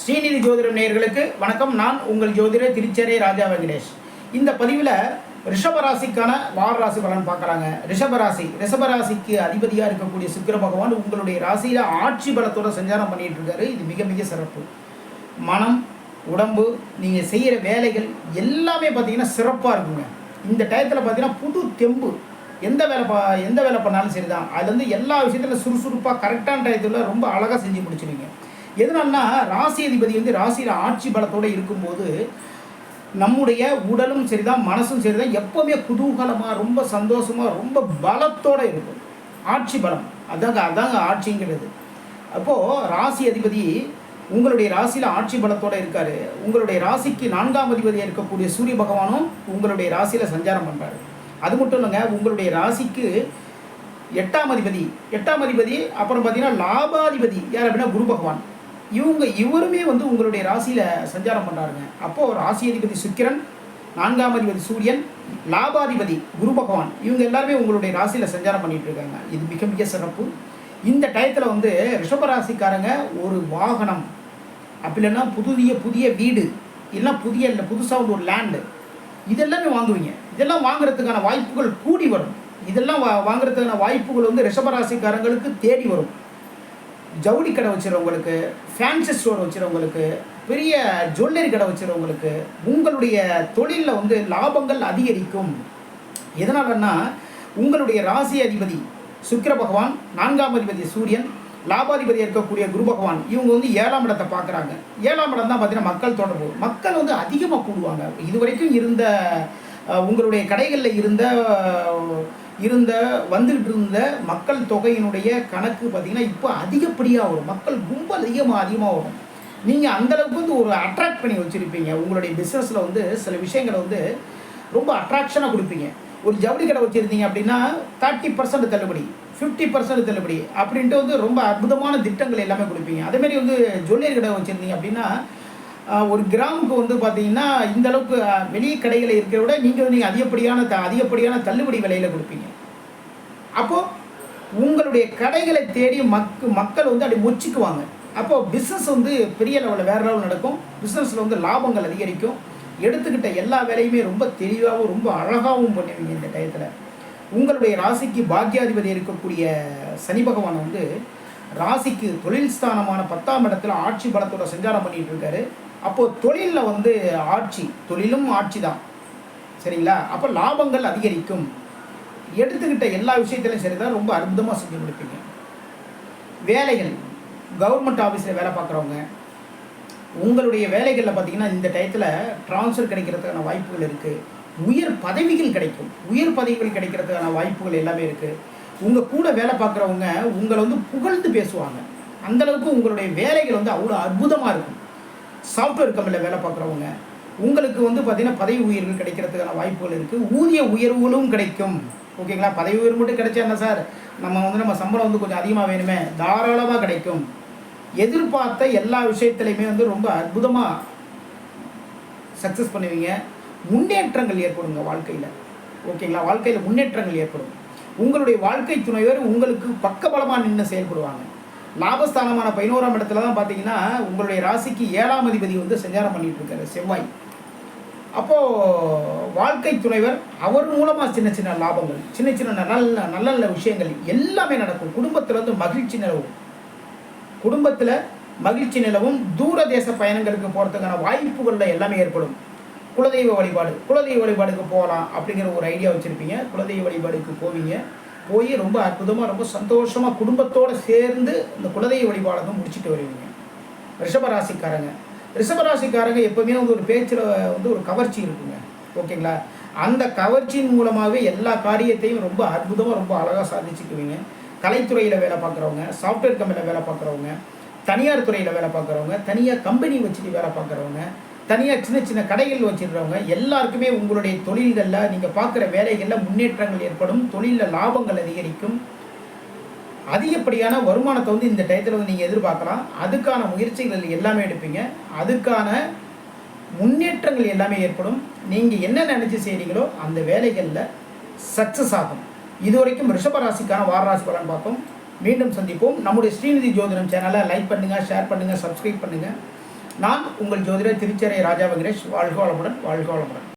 ஸ்ரீநிதி ஜோதிடம் நேயர்களுக்கு வணக்கம். நான் உங்கள் ஜோதிடர் திருச்சேரை ராஜா வெங்கடேஷ். இந்த பதிவில் ரிஷபராசிக்கான வார ராசி பலன் பார்க்குறாங்க. ரிஷபராசி ரிஷபராசிக்கு அதிபதியாக இருக்கக்கூடிய சுக்கிர பகவான் உங்களுடைய ராசியில் ஆட்சி பலத்தோட சஞ்சாரம் பண்ணிகிட்டு இருக்காரு. இது மிக மிக சிறப்பு. மனம் உடம்பு நீங்கள் செய்கிற வேலைகள் எல்லாமே பார்த்தீங்கன்னா சிறப்பாக இருக்குங்க. இந்த டயத்தில் பார்த்தீங்கன்னா புது தெம்பு. எந்த வேலை பா எந்த வேலை பண்ணாலும் சரி தான் அது வந்து எல்லா விஷயத்துல சுறுசுறுப்பாக கரெக்டான டயத்தில் ரொம்ப அழகாக செஞ்சு முடிச்சிருவீங்க. எதனால்னா ராசி அதிபதி வந்து ராசியில் ஆட்சி பலத்தோடு இருக்கும்போது நம்முடைய உடலும் சரிதான் மனசும் சரிதான் எப்போவுமே குதூகலமாக ரொம்ப சந்தோஷமாக ரொம்ப பலத்தோடு இருக்கும். ஆட்சி பலம். அதாங்க அதாங்க ஆட்சிங்கிறது. அப்போது ராசி அதிபதி உங்களுடைய ராசியில் ஆட்சி பலத்தோடு இருக்கார். உங்களுடைய ராசிக்கு நான்காம் அதிபதியாக இருக்கக்கூடிய சூரிய பகவானும் உங்களுடைய ராசியில் சஞ்சாரம் பண்ணுறாரு அது மட்டும் இல்லைங்க உங்களுடைய ராசிக்கு எட்டாம் அதிபதி. எட்டாம் அதிபதி அப்புறம் பார்த்தீங்கன்னா லாபாதிபதி. யார் அப்படின்னா குரு பகவான். இவங்க இவருமே வந்து உங்களுடைய ராசியில் சஞ்சாரம் பண்ணுறாருங்க அப்போது ராசி அதிபதி சுக்கிரன் நான்காம் அதிபதி சூரியன் லாபாதிபதி குரு பகவான் இவங்க எல்லாருமே உங்களுடைய ராசியில் சஞ்சாரம் பண்ணிகிட்டு இருக்காங்க. இது மிக மிக சிறப்பு. இந்த டயத்தில் வந்து ரிஷபராசிக்காரங்க ஒரு வாகனம் அப்படி இல்லைன்னா புதிய புதிய வீடு இல்லைன்னா புதிய இல்லை புதுசாக வந்து ஒரு லேண்டு இதெல்லாமே வாங்குவீங்க. இதெல்லாம் வாங்குறதுக்கான வாய்ப்புகள் கூடி வரும். இதெல்லாம் வா வாங்குறதுக்கான வாய்ப்புகள் வந்து ரிஷபராசிக்காரங்களுக்கு தேடி வரும். ஜவுளி கடை வச்சுருவங்களுக்கு ஃபேன்சி ஸ்டோர் வச்சுருவங்களுக்கு பெரிய ஜுவல்லரி கடை வச்சுருவங்களுக்கு உங்களுடைய தொழிலில் வந்து லாபங்கள் அதிகரிக்கும். எதனாலன்னா உங்களுடைய ராசி அதிபதி சுக்கிர பகவான் நான்காம் அதிபதி சூரியன் லாபாதிபதி இருக்கக்கூடிய குரு பகவான் இவங்க வந்து ஏழாம் இடத்தை பார்க்குறாங்க. ஏழாம் இடம் தான் பார்த்தீங்கன்னா மக்கள் தொடர்பு. மக்கள் வந்து அதிகமாக கூடுவாங்க. இது வரைக்கும் இருந்த உங்களுடைய கடைகளில் இருந்த இருந்த வந்துகிட்டு இருந்த மக்கள் தொகையினுடைய கணக்கு பார்த்தீங்கன்னா இப்போ அதிகப்படியாக வரும். மக்கள் கும்பல் அதிகமாக அதிகமாக வரும். நீங்கள் அந்தளவுக்கு வந்து ஒரு அட்ராக்ட் பண்ணி வச்சுருப்பீங்க. உங்களுடைய பிஸ்னஸில் வந்து சில விஷயங்களை வந்து ரொம்ப அட்ராக்ஷனாக கொடுப்பீங்க. ஒரு ஜவுளி கடை வச்சுருந்தீங்க அப்படின்னா தேர்ட்டி பர்சன்ட் தள்ளுபடி ஃபிஃப்டி பர்சன்ட் தள்ளுபடி அப்படின்ட்டு வந்து ரொம்ப அற்புதமான திட்டங்கள் எல்லாமே கொடுப்பீங்க. அதேமாரி வந்து ஜுவல்லரி கடை வச்சுருந்தீங்க அப்படின்னா ஒரு கிராமுக்கு வந்து பார்த்தீங்கன்னா இந்த அளவுக்கு ஆஹ், வெளிய கடைகளில் இருக்கிறத விட நீங்கள் வந்து நீங்கள் அதிகப்படியான த அதிகப்படியான தள்ளுபடி விலையில் கொடுப்பீங்க. அப்போது உங்களுடைய கடைகளை தேடி மக்கு மக்கள் வந்து அப்படி முச்சிக்குவாங்க. அப்போது பிஸ்னஸ் வந்து பெரிய லெவலில் வேறு லெவல் நடக்கும். பிஸ்னஸில் வந்து லாபங்கள் அதிகரிக்கும். எடுத்துக்கிட்ட எல்லா வேலையுமே ரொம்ப தெளிவாகவும் ரொம்ப அழகாகவும் பண்ணுவீங்க இந்த டயத்தில். உங்களுடைய ராசிக்கு பாக்கியாதிபதி இருக்கக்கூடிய சனி பகவான் வந்து ராசிக்கு தொழில் ஸ்தானமான பத்தாம் இடத்துல ஆட்சி பலத்தோட சஞ்சாரம் பண்ணிகிட்டு இருக்காரு. அப்போது தொழிலில் வந்து ஆட்சி தொழிலும் ஆட்சி தான் சரிங்களா? அப்போ லாபங்கள் அதிகரிக்கும். எடுத்துக்கிட்ட எல்லா விஷயத்திலையும் சரி தான் ரொம்ப அற்புதமாக செஞ்சு முடிப்பீங்க. வேலைகள். கவர்மெண்ட் ஆஃபீஸில் வேலை பார்க்குறவங்க உங்களுடைய வேலைகளில் பார்த்தீங்கன்னா இந்த டயத்தில் ட்ரான்ஸ்ஃபர் கிடைக்கிறதுக்கான வாய்ப்புகள் இருக்குது உயர் பதவிகள் கிடைக்கும். உயர் பதவிகள் கிடைக்கிறதுக்கான வாய்ப்புகள் எல்லாமே இருக்குது உங்கள் கூட வேலை பார்க்குறவங்க உங்களை வந்து புகழ்ந்து பேசுவாங்க. அந்தளவுக்கு உங்களுடைய வேலைகள் வந்து அவ்வளோ அற்புதமாக இருக்கும். சாஃப்ட்வேர் கம்பெனியில் வேலை பார்க்குறவங்க உங்களுக்கு வந்து பார்த்திங்கன்னா பதவி உயர்வுகள் கிடைக்கிறதுக்கான வாய்ப்புகள் இருக்குது ஊதிய உயர்வுகளும் கிடைக்கும். ஓகேங்களா? பதவி உயர்வு மட்டும் கிடைச்சா என்ன சார்? நம்ம வந்து நம்ம சம்பளம் வந்து கொஞ்சம் அதிகமாக வேணுமே. தாராளமாக கிடைக்கும். எதிர்பார்த்த எல்லா விஷயத்துலையுமே வந்து ரொம்ப அற்புதமாக சக்ஸஸ் பண்ணுவீங்க. முன்னேற்றங்கள் ஏற்படுங்க வாழ்க்கையில். ஓகேங்களா? வாழ்க்கையில் முன்னேற்றங்கள் ஏற்படும். உங்களுடைய வாழ்க்கை துணைவர் உங்களுக்கு பக்கபலமாக நின்று செயல்படுவாங்க. லாபஸ்தானமான பதினோராம் இடத்துல தான் பார்த்தீங்கன்னா உங்களுடைய ராசிக்கு ஏழாம் அதிபதி வந்து சஞ்சாரம் பண்ணிட்டு இருக்காரு செவ்வாய். அப்போது வாழ்க்கை துணைவர் அவர் மூலமாக சின்ன சின்ன லாபங்கள் சின்ன சின்ன நல்ல நல்ல நல்ல விஷயங்கள் எல்லாமே நடக்கும். குடும்பத்தில் வந்து மகிழ்ச்சி நிலவும். குடும்பத்தில் மகிழ்ச்சி நிலவும். தூர தேச பயணங்களுக்கு போகிறதுக்கான வாய்ப்புகளில் எல்லாமே ஏற்படும். குலதெய்வ வழிபாடு குலதெய்வ வழிபாடுக்கு போகலாம் அப்படிங்கிற ஒரு ஐடியா வச்சுருப்பீங்க. குலதெய்வ வழிபாடுக்கு போவீங்க. போய் ரொம்ப அற்புதமாக ரொம்ப சந்தோஷமாக குடும்பத்தோடு சேர்ந்து இந்த குலதெய்வ வழிபாடை முடிச்சுட்டு வருவீங்க. ரிஷபராசிக்காரங்க ரிஷபராசிக்காரங்க எப்போவுமே வந்து ஒரு பேச்சில் வந்து ஒரு கவர்ச்சி இருக்குங்க. ஓகேங்களா? அந்த கவர்ச்சியின் மூலமாகவே எல்லா காரியத்தையும் ரொம்ப அற்புதமாக ரொம்ப அழகாக சாதிச்சுக்குவீங்க. கலைத்துறையில் வேலை பார்க்குறவங்க சாஃப்ட்வேர் கம்பெனியில் வேலை பார்க்குறவங்க தனியார் துறையில் வேலை பார்க்குறவங்க தனியாக கம்பெனி வச்சுட்டு வேலை பார்க்குறவங்க தனியாக சின்ன சின்ன கடைகள் வச்சுருக்கிறவங்க எல்லாருக்குமே உங்களுடைய தொழில்களில் நீங்கள் பார்க்குற வேலைகளில் முன்னேற்றங்கள் ஏற்படும். தொழிலில் லாபங்கள் அதிகரிக்கும். அதிகப்படியான வருமானத்தை வந்து இந்த டயத்தில் வந்து நீங்கள் எதிர்பார்க்கலாம். அதுக்கான முயற்சிகள் எல்லாமே எடுப்பீங்க. அதுக்கான முன்னேற்றங்கள் எல்லாமே ஏற்படும். நீங்கள் என்ன நினச்சி செய்கிறீங்களோ அந்த வேலைகளில் சக்ஸஸ் ஆகும். இதுவரைக்கும் ரிஷபராசிக்கான வாரராசி பலன் பார்த்தோம் மீண்டும் சந்திப்போம். நம்முடைய ஸ்ரீநிதி ஜோதிடம் சேனலை லைக் பண்ணுங்கள் ஷேர் பண்ணுங்கள் சப்ஸ்கிரைப் பண்ணுங்கள் நான் உங்கள் ஜோதிடர் திருச்சேரை ராஜா வெங்கடேஷ். வாழ்க வளமுடன் வாழ்க வளமுடன்.